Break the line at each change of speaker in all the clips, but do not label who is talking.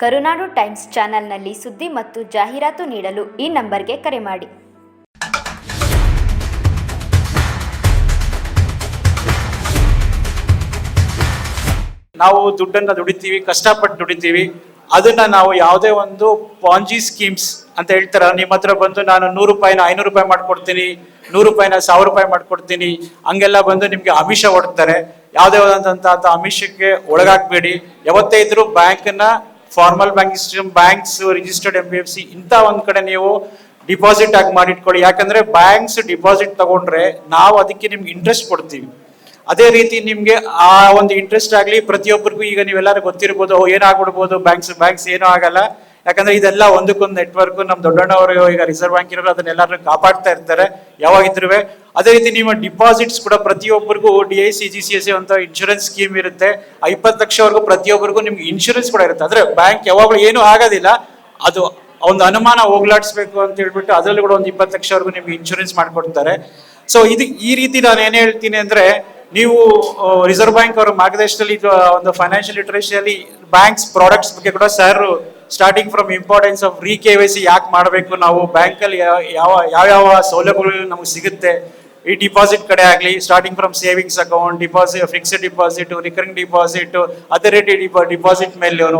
ಕರುನಾಡು times ಚಾನೆಲ್ನಲ್ಲಿ ಸುದ್ದಿ ಮತ್ತು ಜಾಹೀರಾತು ನೀಡಲು ಈ ನಂಬರ್ಗೆ ಕರೆ ಮಾಡಿ.
ನಾವು ದುಡ್ಡನ್ನು ದುಡಿತೀವಿ, ಕಷ್ಟಪಟ್ಟು ದುಡಿತೀವಿ. ಅದನ್ನ ನಾವು ಯಾವುದೇ ಒಂದು ಪಾಂಜಿ ಸ್ಕೀಮ್ಸ್ ಅಂತ ಹೇಳ್ತಾರ? ನಿಮ್ಮ ಹತ್ರ ಬಂದು ನಾನು ನೂರು ರೂಪಾಯಿನ ಐನೂರು ರೂಪಾಯಿ ಮಾಡ್ಕೊಡ್ತೀನಿ, ನೂರು ರೂಪಾಯಿನ ಸಾವಿರ ರೂಪಾಯಿ ಮಾಡ್ಕೊಡ್ತೀನಿ. ಹಂಗೆಲ್ಲ ಬಂದು ನಿಮಗೆ ಅಮಿಷ ಹೊಡ್ತಾರೆ. ಯಾವುದೇ ಆದಂತಹ ಅಮಿಷಕ್ಕೆ ಒಳಗಾಗ್ಬೇಡಿ. ಯಾವತ್ತೇ ಇದ್ರೂ ಬ್ಯಾಂಕ್ನ formal banking system banks registered M B F C ಇಂಥ ಒಂದು ಕಡೆ ನೀವು ಡಿಪಾಸಿಟ್ ಆಗಿ ಮಾಡಿಟ್ಕೊಳ್ಳಿ. ಯಾಕಂದ್ರೆ ಬ್ಯಾಂಕ್ಸ್ ಡಿಪಾಸಿಟ್ ತಗೊಂಡ್ರೆ ನಾವು ಅದಕ್ಕೆ ನಿಮ್ಗೆ ಇಂಟ್ರೆಸ್ಟ್ ಕೊಡ್ತೀವಿ. ಅದೇ ರೀತಿ ನಿಮ್ಗೆ ಆ ಒಂದು ಇಂಟ್ರೆಸ್ಟ್ ಆಗ್ಲಿ ಪ್ರತಿಯೊಬ್ಬರಿಗೂ ಈಗ ನೀವೆಲ್ಲರೂ ಗೊತ್ತಿರ್ಬೋದು ಏನಾಗ್ಬಿಡ್ಬೋದು ಬ್ಯಾಂಕ್ಸ್ ಬ್ಯಾಂಕ್ಸ್ ಏನೂ ಆಗಲ್ಲ. ಯಾಕಂದ್ರೆ ಇದೆಲ್ಲ ಒಂದಕ್ಕೊಂದು ನೆಟ್ವರ್ಕ್ ನಮ್ಮ ದೊಡ್ಡಣ್ಣವರು ಈಗ ರಿಸರ್ವ್ ಬ್ಯಾಂಕ್ ಇರೋರು ಅದನ್ನೆಲ್ಲರೂ ಕಾಪಾಡ್ತಾ ಇರ್ತಾರೆ. ಯಾವಾಗಿದ್ರು ಅದೇ ರೀತಿ ನಿಮ್ಮ ಡಿಪಾಸಿಟ್ಸ್ ಕೂಡ ಪ್ರತಿಯೊಬ್ಬರಿಗೂ D I C G C S ಅಂತ ಇನ್ಶೂರೆನ್ಸ್ ಸ್ಕೀಮ್ ಇರುತ್ತೆ. ಆ ಇಪ್ಪತ್ತು ಲಕ್ಷವರೆಗೂ ಪ್ರತಿಯೊಬ್ಬರಿಗೂ ನಿಮ್ಗೆ ಇನ್ಶೂರೆನ್ಸ್ ಕೂಡ ಇರುತ್ತೆ. ಅಂದ್ರೆ ಬ್ಯಾಂಕ್ ಯಾವಾಗಲೂ ಏನೂ ಆಗೋದಿಲ್ಲ. ಅದು ಒಂದು ಅನುಮಾನ ಹೋಗ್ಲಾಡಿಸ್ಬೇಕು ಅಂತ ಹೇಳ್ಬಿಟ್ಟು ಅದರಲ್ಲಿ ಕೂಡ ಒಂದು ಇಪ್ಪತ್ತು ಲಕ್ಷವರೆಗೂ ನಿಮ್ಗೆ ಇನ್ಶೂರೆನ್ಸ್ ಮಾಡಿಕೊಡ್ತಾರೆ. ಸೊ ಇದು ಈ ರೀತಿ ನಾನು ಏನು ಹೇಳ್ತೀನಿ ಅಂದ್ರೆ ನೀವು ರಿಸರ್ವ್ ಬ್ಯಾಂಕ್ ಅವರ ಮಾರ್ಗದರ್ಶನದಲ್ಲಿ ಒಂದು ಫೈನಾನ್ಷಿಯಲ್ ಲಿಟ್ರೇಸಿಯಲ್ಲಿ ಬ್ಯಾಂಕ್ಸ್ ಪ್ರಾಡಕ್ಟ್ಸ್ ಬಗ್ಗೆ ಕೂಡ sir starting from importance of re K Y C ಯಾಕೆ ಮಾಡಬೇಕು? ನಾವು ಬ್ಯಾಂಕಲ್ಲಿ ಯಾವ ಯಾವ್ಯಾವ ಸೌಲಭ್ಯಗಳು ನಮಗೆ ಸಿಗುತ್ತೆ? ಈ ಡಿಪಾಸಿಟ್ ಕಡೆ ಆಗಲಿ starting from savings account deposit fixed deposit recurring deposit ಅದೇ ಡಿಪಾ ಡಿಪಾಸಿಟ್ ಮೇಲೆ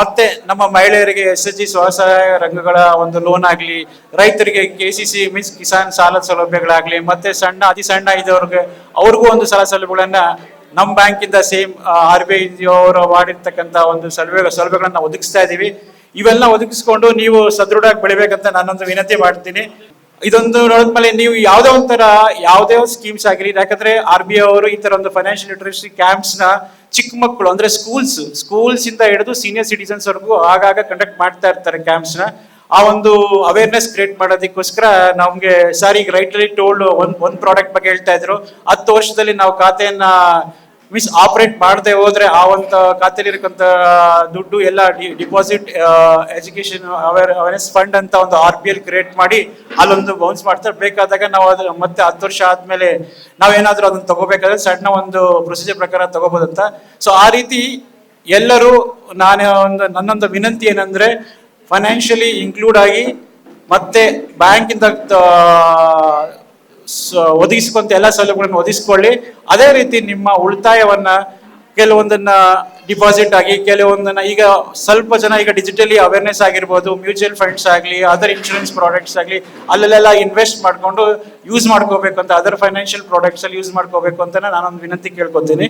ಮತ್ತೆ ನಮ್ಮ ಮಹಿಳೆಯರಿಗೆ ಎಸ್ ಎಚ್ ಜಿ ಸ್ವಸಹಾಯ ರಂಗಗಳ ಒಂದು ಲೋನ್ ಆಗಲಿ, ರೈತರಿಗೆ K C C means Kisan ಸಾಲ ಸೌಲಭ್ಯಗಳಾಗಲಿ, ಮತ್ತೆ ಸಣ್ಣ, ಅತಿ ಸಣ್ಣ ಇದ್ದವ್ರಿಗೆ ಅವ್ರಿಗೂ ಒಂದು ಸಾಲ ಸೌಲಭ್ಯಗಳನ್ನ ನಮ್ಮ ಬ್ಯಾಂಕಿಂದ ಸೇಮ್ ಆರ್ ಬಿ ಐ ಅವರು ಮಾಡಿರ್ತಕ್ಕಂಥ ಒಂದು ಸಲಹೆ ಸೌಲಭ್ಯಗಳನ್ನು ಒದಗಿಸ್ತಾ ಇದ್ದೀವಿ ಇವೆಲ್ಲ ಒದಗಿಸ್ಕೊಂಡು ನೀವು ಸದೃಢವಾಗಿ ಬೆಳಿಬೇಕಂತ ನಾನೊಂದು ವಿನಂತಿ ಮಾಡ್ತೀನಿ. ಇದೊಂದು ನೋಡಿದ್ಮೇಲೆ ನೀವು ಯಾವುದೇ ಒಂಥರ, ಯಾವುದೇ ಸ್ಕೀಮ್ಸ್ ಆಗಿರಿ ಯಾಕಂದ್ರೆ ಆರ್ ಬಿ ಐ ಅವರು ಈ ತರ ಒಂದು ಫೈನಾನ್ಷಿಯಲ್ ಲಿಟ್ರಸಿ ಕ್ಯಾಂಪ್ಸ್ನ ಚಿಕ್ಕ ಮಕ್ಕಳು, ಅಂದ್ರೆ ಸ್ಕೂಲ್ಸ್ ಸ್ಕೂಲ್ಸ್ ಇಂದ ಹಿಡಿದು ಸೀನಿಯರ್ ಸಿಟಿಸನ್ಸ್ ವರೆಗೂ ಆಗಾಗ ಕಂಡಕ್ಟ್ ಮಾಡ್ತಾ ಇರ್ತಾರೆ ಕ್ಯಾಂಪ್ಸ್ನ. ಆ ಒಂದು ಅವೇರ್ನೆಸ್ ಕ್ರಿಯೇಟ್ ಮಾಡೋದಕ್ಕೋಸ್ಕರ ನಮ್ಗೆ ಸರ್ ಈಗ ರೈಟ್ಲಿ ಟೋಲ್ಡ್ ಒಂದ್ ಒಂದ್ ಪ್ರಾಡಕ್ಟ್ ಬಗ್ಗೆ ಹೇಳ್ತಾ ಇದ್ರು. ಹತ್ತು ವರ್ಷದಲ್ಲಿ ನಾವು ಖಾತೆಯನ್ನ ಮೀನ್ಸ್ ಆಪರೇಟ್ ಮಾಡದೆ ಹೋದ್ರೆ ಆ ಒಂದು ಖಾತೆಯಲ್ಲಿ ಇರಕ್ಕಂತ ದುಡ್ಡು ಎಲ್ಲ deposit education aware awareness fund ಅಂತ ಒಂದು ಆರ್ ಬಿ ಎಲ್ ಕ್ರಿಯೇಟ್ ಮಾಡಿ ಅಲ್ಲೊಂದು ಬೌನ್ಸ್ ಮಾಡ್ತಾರೆ ಬೇಕಾದಾಗ ನಾವು ಅದ್ರ ಮತ್ತೆ ಹತ್ತು ವರ್ಷ ಆದ್ಮೇಲೆ ನಾವೇನಾದ್ರೂ ಅದನ್ನ ತಗೋಬೇಕಾದ್ರೆ ಸಣ್ಣ ಒಂದು ಪ್ರೊಸೀಜರ್ ಪ್ರಕಾರ ತಗೋಬೋದಂತ. ಸೊ ಆ ರೀತಿ ಎಲ್ಲರೂ ನಾನು ಒಂದು ನನ್ನೊಂದು ವಿನಂತಿ ಏನಂದ್ರೆ ಫೈನಾನ್ಷಿಯಲಿ ಇನ್ಕ್ಲೂಡ್ ಆಗಿ ಮತ್ತೆ ಬ್ಯಾಂಕಿಂದ ಒದಗಿಸ್ಕೊಂತ ಎಲ್ಲ ಸೌಲಭ್ಯಗಳನ್ನು ಒದಗಿಸ್ಕೊಳ್ಳಿ. ಅದೇ ರೀತಿ ನಿಮ್ಮ ಉಳಿತಾಯವನ್ನ ಕೆಲವೊಂದನ್ನ ಡಿಪಾಸಿಟ್ ಆಗಿ, ಕೆಲವೊಂದನ್ನ ಈಗ ಸ್ವಲ್ಪ ಜನ ಈಗ ಡಿಜಿಟಲಿ ಅವೇರ್ನೆಸ್ ಆಗಿರ್ಬೋದು ಮ್ಯೂಚುವಲ್ ಫಂಡ್ಸ್ ಆಗಲಿ ಅದರ್ ಇನ್ಶೂರೆನ್ಸ್ ಪ್ರಾಡಕ್ಟ್ಸ್ ಆಗಲಿ, ಅಲ್ಲೆಲ್ಲ ಇನ್ವೆಸ್ಟ್ ಮಾಡಿಕೊಂಡು ಯೂಸ್ ಮಾಡ್ಕೋಬೇಕು ಅಂತ ಅದರ್ ಫೈನಾನ್ಷಿಯಲ್ ಪ್ರಾಡಕ್ಟ್ಸ್ ಅಲ್ಲಿ ಯೂಸ್ ಮಾಡ್ಕೋಬೇಕು ಅಂತ ನಾನೊಂದು ವಿನಂತಿ ಕೇಳ್ಕೊತೀನಿ.